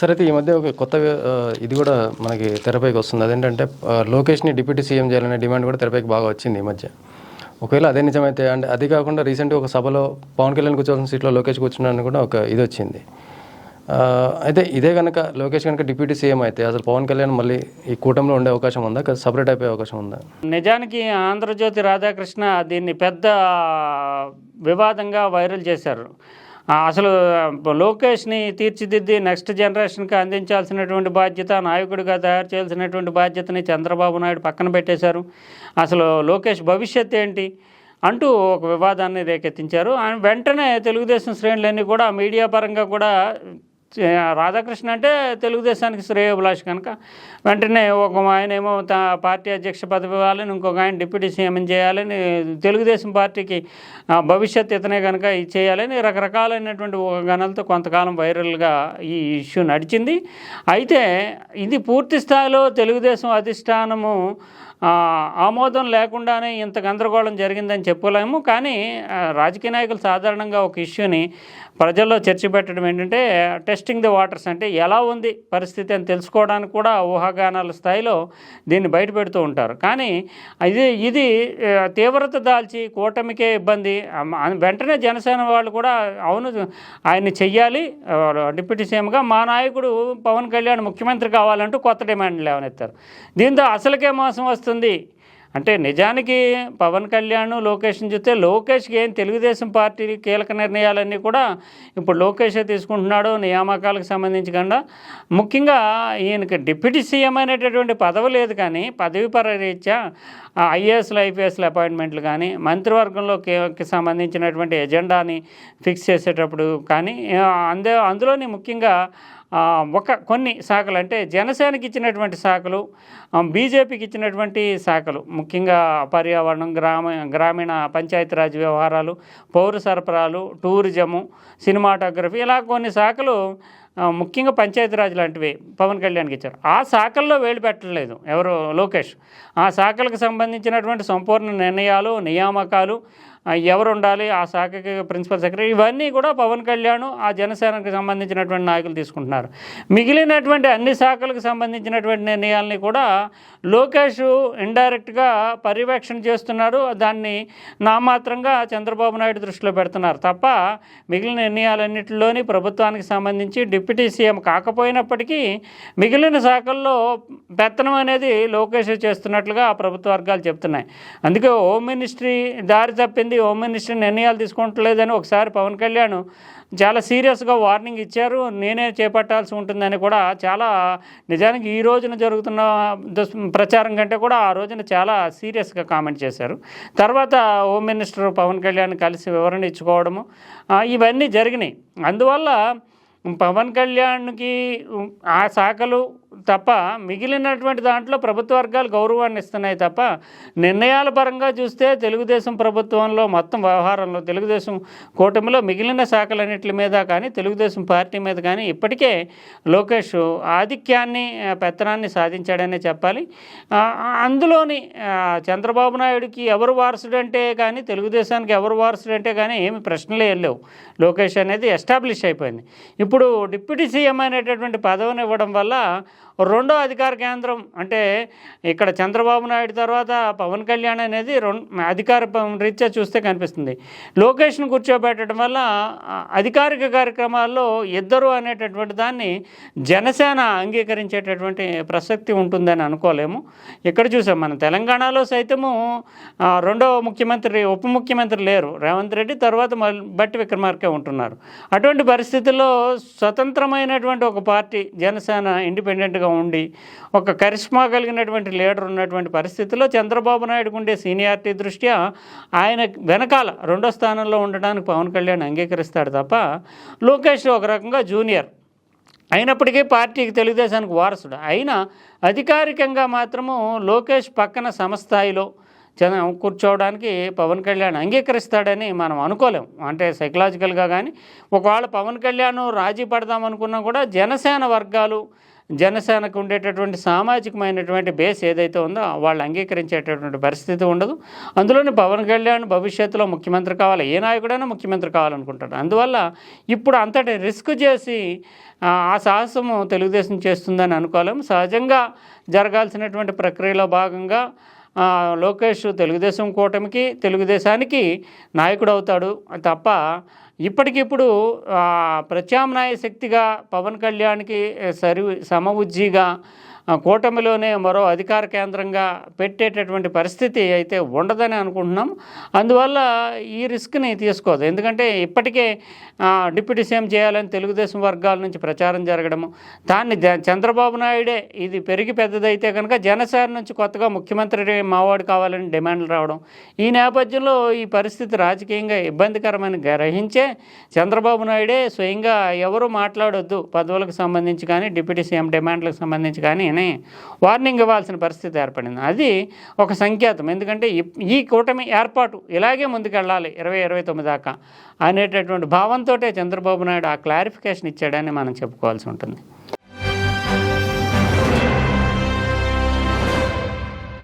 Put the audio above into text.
సరే అయితే ఈ మధ్య ఒక కొత్త ఇది కూడా మనకి తెరపైకి వస్తుంది. అదేంటంటే లోకేష్ని డిప్యూటీ సీఎం చేయాలనే డిమాండ్ కూడా తెరపైకి బాగా వచ్చింది ఈ మధ్య. ఒకవేళ అదే నిజమైతే అంటే అది కాకుండా రీసెంట్గా ఒక సభలో పవన్ కళ్యాణ్ కూర్చోవాల్సిన సీట్లో లోకేష్ కూర్చున్నాడని కూడా ఒక ఇది వచ్చింది. అయితే ఇదే కనుక లోకేష్ కనుక డిప్యూటీ సీఎం అయితే అసలు పవన్ కళ్యాణ్ మళ్ళీ ఈ కూటమిలో ఉండే అవకాశం ఉందా? సపరేట్ అయిపోయే అవకాశం ఉందా? నిజానికి ఆంధ్రజ్యోతి రాధాకృష్ణ దీన్ని పెద్ద వివాదంగా వైరల్ చేశారు. అసలు లోకేష్ని తీర్చిదిద్ది నెక్స్ట్ జనరేషన్కి అందించాల్సినటువంటి బాధ్యత నాయకుడిగా తయారు చేయాల్సినటువంటి బాధ్యతని చంద్రబాబు నాయుడు పక్కన పెట్టేశారు. అసలు లోకేష్ భవిష్యత్ ఏంటి అంటూ ఒక వివాదాన్ని రేకెత్తించారు. ఆయన వెంటనే తెలుగుదేశం శ్రేణులన్నీ కూడా మీడియా పరంగా కూడా రాధాకృష్ణ అంటే తెలుగుదేశానికి శ్రేయోభిలాష్ కనుక. వెంటనే ఒక ఆయన ఏమో పార్టీ అధ్యక్ష పదవి ఇవ్వాలని ఇంకొక ఆయన డిప్యూటీ సీఎం చేయాలని తెలుగుదేశం పార్టీకి భవిష్యత్ ఇతనే కనుక ఇది చేయాలని రకరకాలైనటువంటి గణాలతో కొంతకాలం వైరల్గా ఈ ఇష్యూ నడిచింది. అయితే ఇది పూర్తి స్థాయిలో తెలుగుదేశం అధిష్టానము ఆమోదం లేకుండానే ఇంత గందరగోళం జరిగిందని చెప్పలేము. కానీ రాజకీయ నాయకులు సాధారణంగా ఒక ఇష్యూని ప్రజల్లో చర్చ పెట్టడం ఏంటంటే టెస్టింగ్ ది వాటర్స్ అంటే ఎలా ఉంది పరిస్థితి అని తెలుసుకోవడానికి కూడా ఊహాగానాల స్థాయిలో దీన్ని బయట పెడుతూ ఉంటారు. కానీ ఇది ఇది తీవ్రత దాల్చి కూటమికే ఇబ్బంది. వెంటనే జనసేన వాళ్ళు కూడా అవును ఆయన్ని చెయ్యాలి. డిప్యూటీ సీఎంగా మా నాయకుడు పవన్ కళ్యాణ్ ముఖ్యమంత్రి కావాలంటూ కొత్త డిమాండ్లు లేవనెత్తారు. దీంతో అసలుకే మోసం వస్తుంది అంటే నిజానికి పవన్ కళ్యాణ్ లోకేష్ని చూస్తే లోకేష్కి ఏం తెలుగుదేశం పార్టీ కీలక నిర్ణయాలన్నీ కూడా ఇప్పుడు లోకేషే తీసుకుంటున్నాడు నియామకాలకు సంబంధించి కన్నా. ముఖ్యంగా ఈయనకి డిప్యూటీ సీఎం అనేటటువంటి పదవి లేదు కానీ పదవి పరరీత్యా ఐఏఎస్లు ఐపీఎస్ల అపాయింట్మెంట్లు కానీ మంత్రివర్గంలో సంబంధించినటువంటి ఎజెండాని ఫిక్స్ చేసేటప్పుడు కానీ అందే అందులోని ముఖ్యంగా ఒక కొన్ని శాఖలు అంటే జనసేనకి ఇచ్చినటువంటి శాఖలు బీజేపీకి ఇచ్చినటువంటి శాఖలు ముఖ్యంగా పర్యావరణం గ్రామ గ్రామీణ పంచాయతీరాజ్ వ్యవహారాలు పౌర సరఫరాలు టూరిజము సినిమాటోగ్రఫీ ఇలా కొన్ని శాఖలు ముఖ్యంగా పంచాయతీరాజ్ లాంటివి పవన్ కళ్యాణ్కి ఇచ్చారు. ఆ శాఖల్లో వేలు పెట్టలేదు ఎవరు? లోకేష్. ఆ శాఖలకు సంబంధించినటువంటి సంపూర్ణ నిర్ణయాలు నియామకాలు ఎవరు ఉండాలి ఆ శాఖకి ప్రిన్సిపల్ సెక్రటరీ ఇవన్నీ కూడా పవన్ కళ్యాణ్ ఆ జనసేనకు సంబంధించినటువంటి నాయకులు తీసుకుంటున్నారు. మిగిలినటువంటి అన్ని శాఖలకు సంబంధించినటువంటి నిర్ణయాలని కూడా లోకేష్ ఇండైరెక్ట్గా పర్యవేక్షణ చేస్తున్నారు. దాన్ని నామాత్రంగా చంద్రబాబు నాయుడు దృష్టిలో పెడుతున్నారు. తప్ప మిగిలిన నిర్ణయాలన్నింటిలోని ప్రభుత్వానికి సంబంధించి డిప్యూటీ సీఎం కాకపోయినప్పటికీ మిగిలిన శాఖల్లో పెత్తనం అనేది లోకేష్ చేస్తున్నట్లుగా ఆ ప్రభుత్వ వర్గాలు చెప్తున్నాయి. అందుకే హోమ్ మినిస్ట్రీ దారి తప్పింది. హోమ్ మినిస్టర్ నిర్ణయాలు తీసుకుంటలేదని ఒకసారి పవన్ కళ్యాణ్ చాలా సీరియస్గా వార్నింగ్ ఇచ్చారు. నేనే చేపట్టాల్సి ఉంటుందని కూడా చాలా నిజానికి ఈ రోజున జరుగుతున్న ప్రచారం కంటే కూడా ఆ రోజున చాలా సీరియస్గా కామెంట్ చేశారు. తర్వాత హోమ్ మినిస్టర్ పవన్ కళ్యాణ్ కలిసి వివరణ ఇచ్చుకోవడము ఇవన్నీ జరిగినాయి. అందువల్ల పవన్ కళ్యాణ్కి ఆ శాఖలు తప్ప మిగిలినటువంటి దాంట్లో ప్రభుత్వ వర్గాలు గౌరవాన్ని ఇస్తున్నాయి తప్ప నిర్ణయాల పరంగా చూస్తే తెలుగుదేశం ప్రభుత్వంలో మొత్తం వ్యవహారంలో తెలుగుదేశం కూటమిలో మిగిలిన శాఖలన్నింటి మీద కానీ తెలుగుదేశం పార్టీ మీద కానీ ఇప్పటికే లోకేష్ ఆధిక్యాన్ని పెత్తనాన్ని సాధించాడనే చెప్పాలి. అందులోని చంద్రబాబు నాయుడుకి ఎవరు వారసుడంటే కానీ తెలుగుదేశానికి ఎవరు వారసుడంటే కానీ ఏమి ప్రశ్నలే లేవు. లోకేష్ అనేది ఎస్టాబ్లిష్ అయిపోయింది. ఇప్పుడు డిప్యూటీ సీఎం అనేటటువంటి పదవిని ఇవ్వడం వల్ల రెండో అధికార కేంద్రం అంటే ఇక్కడ చంద్రబాబు నాయుడు తర్వాత పవన్ కళ్యాణ్ అనేది రెండు అధికార రీత్యా చూస్తే కనిపిస్తుంది. లోకేష్ను కూర్చోబెట్టడం వల్ల అధికారిక కార్యక్రమాల్లో ఇద్దరు అనేటటువంటి దాన్ని జనసేన అంగీకరించేటటువంటి ప్రసక్తి ఉంటుందని అనుకోలేము. ఇక్కడ చూసాం మన తెలంగాణలో సైతము రెండవ రెండో ముఖ్యమంత్రి ఉప ముఖ్యమంత్రి లేరు. రేవంత్ రెడ్డి తర్వాత బట్టి విక్రమార్కే ఉంటున్నారు. అటువంటి పరిస్థితుల్లో స్వతంత్రమైనటువంటి ఒక పార్టీ జనసేన ఇండిపెండెంట్గా ఉండి ఒక కరిష్మా కలిగినటువంటి లీడర్ ఉన్నటువంటి పరిస్థితుల్లో చంద్రబాబు నాయుడుకు ఉండే సీనియారిటీ దృష్ట్యా ఆయన వెనకాల రెండో స్థానంలో ఉండడానికి పవన్ కళ్యాణ్ అంగీకరిస్తాడు తప్ప లోకేష్ ఒక రకంగా జూనియర్ అయినప్పటికీ పార్టీకి తెలుగుదేశానికి వారసుడు. అయినా అధికారికంగా మాత్రము లోకేష్ పక్కన సమస్థాయిలో జన కూర్చోవడానికి పవన్ కళ్యాణ్ అంగీకరిస్తాడని మనం అనుకోలేం. అంటే సైకలాజికల్గా కానీ ఒకవేళ పవన్ కళ్యాణ్ రాజీ పడదాం అనుకున్నా కూడా జనసేన వర్గాలు జనసేనకు ఉండేటటువంటి సామాజికమైనటువంటి బేస్ ఏదైతే ఉందో వాళ్ళు అంగీకరించేటటువంటి పరిస్థితి ఉండదు. అందులోని పవన్ కళ్యాణ్ భవిష్యత్తులో ముఖ్యమంత్రి కావాలి. ఏ నాయకుడైనా ముఖ్యమంత్రి కావాలనుకుంటాడు. అందువల్ల ఇప్పుడు అంతటి రిస్క్ చేసి ఆ సాహసము తెలుగుదేశం చేస్తుందని అనుకోలేము. సహజంగా జరగాల్సినటువంటి ప్రక్రియలో భాగంగా లోకేష్ తెలుగుదేశం కూటమికి తెలుగుదేశానికి నాయకుడు అవుతాడు. తప్ప ఇప్పటికిప్పుడు ప్రత్యామ్నాయ శక్తిగా పవన్ కళ్యాణ్కి సరి సమవుజ్జిగా ఆ, కూటమిలోనే మరో అధికార కేంద్రంగా పెట్టేటటువంటి పరిస్థితి అయితే ఉండదని అనుకుంటున్నాం. అందువల్ల ఈ రిస్క్ని తీసుకోదు. ఎందుకంటే ఇప్పటికే డిప్యూటీ సీఎం చేయాలని తెలుగుదేశం వర్గాల నుంచి ప్రచారం జరగడము దాన్ని చంద్రబాబు నాయుడే ఇది పెరిగి పెద్దదైతే కనుక జనసేన నుంచి కొత్తగా ముఖ్యమంత్రి మావాడు కావాలని డిమాండ్లు రావడం ఈ నేపథ్యంలో ఈ పరిస్థితి రాజకీయంగా ఇబ్బందికరమని గ్రహించే చంద్రబాబు నాయుడే స్వయంగా ఎవరు మాట్లాడొద్దు పదవులకు సంబంధించి కానీ డిప్యూటీ సీఎం డిమాండ్లకు సంబంధించి కానీ అని వార్నింగ్ ఇవ్వాల్సిన పరిస్థితి ఏర్పడింది. అది ఒక సంకేతం. ఎందుకంటే ఈ- కూటమి ఏర్పాటు ఇలాగే ముందుకెళ్ళాలి ఇరవై ఇరవై తొమ్మిది దాకా అనేటటువంటి భావంతో చంద్రబాబు నాయుడు ఆ క్లారిఫికేషన్ ఇచ్చాడని మనం చెప్పుకోవాల్సి ఉంటుంది.